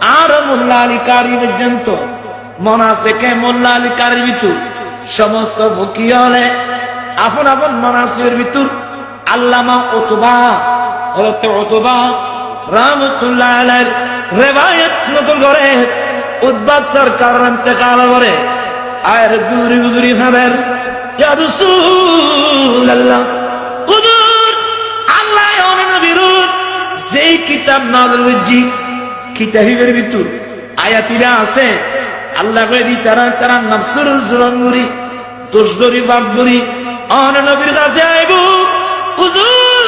আর মোল্লা আলী কারি পর্যন্ত মনাসেকে মোল্লা আলী কারির সমস্ত ফকি হলে আপন আপন মনাসিকের ভিতর। আল্লামা অতবা হলতে অতবা রামতুল্লাহ আলাইহির রেবায়ত নকল করে। উদ্বাস সরকার ইন্তেকাল করে। আর গুজরি গুজরি হুজুর, আল্লাহ বিরুদ যেই কিতাব নাযিল কিতাবের ভিতর? আয়াতিরা আছে। আল্লাহ কই তারা তারা নফসুর জুরঙ্গুরি দোষগরি বাপগরি অন নবীর কাছে আইব, হুজুর,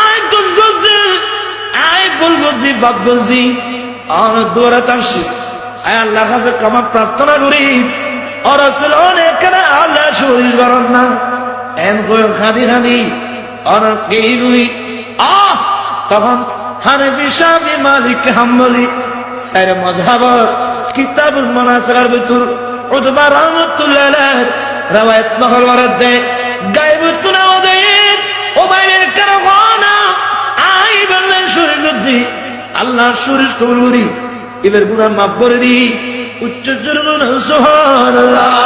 আয় দোষ গজি আয় ভুল গজি বাপ গজি অন দোরা তাসি আয় আল্লাহ কাছে ক্ষমা প্রার্থনা করি। আর আসলে অনেক আল্লাহ শরীর করেন না। এন কই খাদি খাদি গেই গুই আহ! তখন হানবি শাফি মালিক হাম্বলি। সাইর মজহাবর কিতাবুল মানাসিকার ভিতর উতবা রাহমাতুল্লাহ রওয়ায়াত নকল করে দে। গায়বুতুন আমাদের ও বাইরের কারখানা আই বললেন শরীর আল্লাহ শরীর কবুল করি। এবার গুনাহ মাফ করে দি উচ্চ সুবহানাল্লাহ।